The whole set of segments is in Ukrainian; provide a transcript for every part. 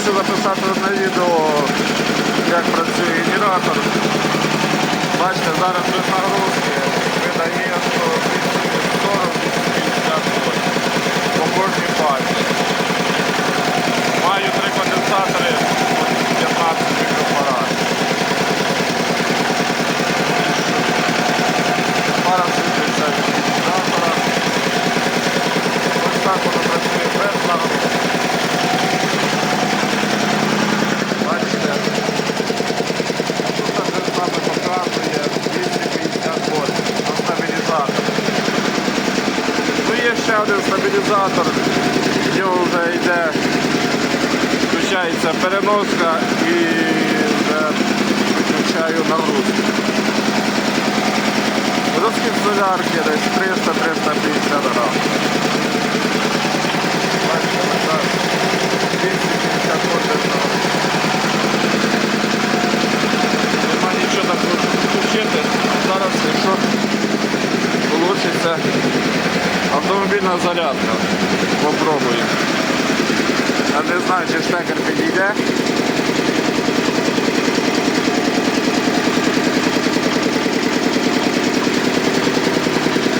вирішив записати одне відео, як працює генератор. Бачите, зараз без нагрузки видає 140-250 вольт по кожній пальці. Маю три конденсатори 15 мікрофарад. Пара світиться від генератора. Ось так воно працює без нагрузки. Бачите, тут вже з вами показує 250 вольт на стабілізатор. Ну є ще один стабілізатор, в нього вже йде, включається переноска і вже включаю нагрузку. Розхід солярки десь 300-350 грам. Бачите, так, 250 вольт без нагрузки. Нема нічого такого включити. Зараз, якщо вийде автомобільна зарядка. Попробую. А не знаю, чи штекер підійде.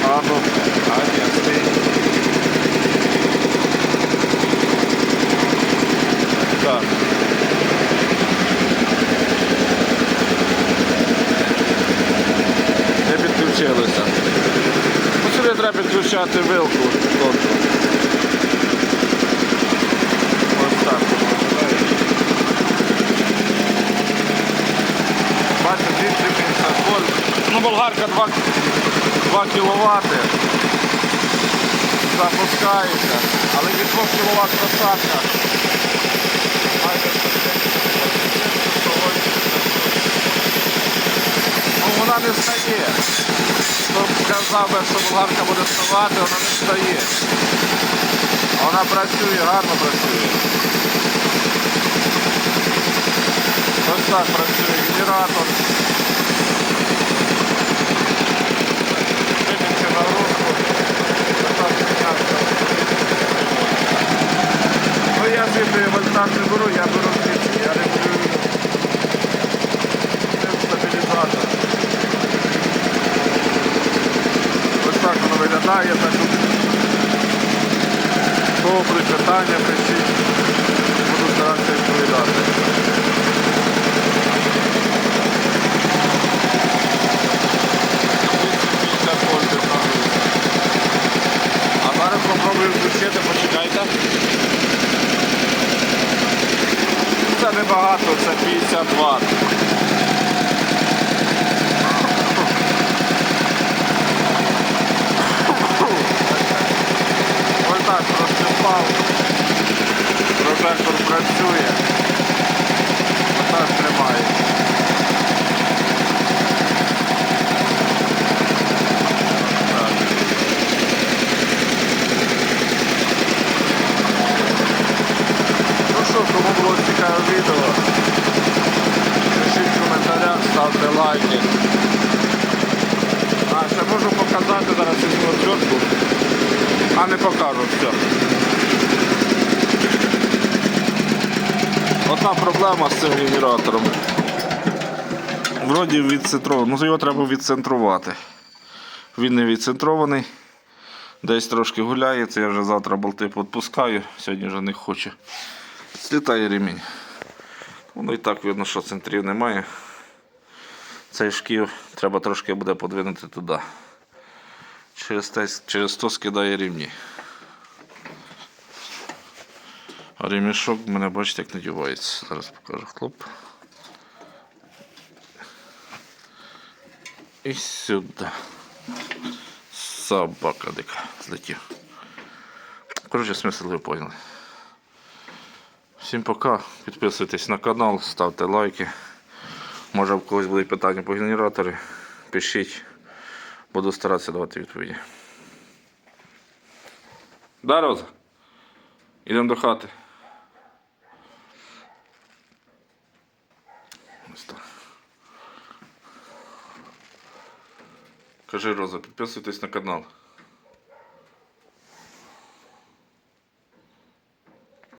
А ну, а ні, стоїть. Так. Не підключилися. Ну, Сюди треба вилку. Тобто. Ось так. Бачите, 250 вольт. Ну, болгарка 2, 2 кВт. Запускається. Але від 2 кВт просадка. Майже 170 вольт. Ну, вона не стає. Хто б казав би, що болгарка буде вставати, вона не стає. Вона працює, гарно працює. Ось так працює генератор. Ну я звідти вольтаж не беру, я беру звідси, я регулюю цим стабілізатор. Ось так виглядає, так добре питання пишіть, буду старатися відповідати. А зараз попробую включити, почекайте. Це небагато, це 50 Вт. Вольтаж трошки впав. Прожектор працює. Вольтаж тримає. Ну що, кому було цікаве відео, пишіть в коментарях, ставте лайки. А, ще можу показати зараз візьму отвертку. А не покажу, все. Одна проблема з цим генератором. Вроді відцентрований, ну його треба відцентрувати. Він не відцентрований. Десь трошки гуляє, це я вже завтра болти підпускаю, сьогодні вже не хочу. Слітає ремінь. Воно і так видно, що центрів немає. Цей шків треба трошки буде подвинути туди. Через, те, через то скидає рівні. А ремішок мене, бачите, як надівається. Зараз покажу хлоп. І сюди. Собака дика злетів. Коротше, смисл ви поняли. Всім пока. Підписуйтесь на канал, ставте лайки. Може в когось будуть питання по генераторі. Пишіть. Буду старатися давати відповіді. Да? Йдемо до хати. Кажи, Роза, підписуйтесь на канал.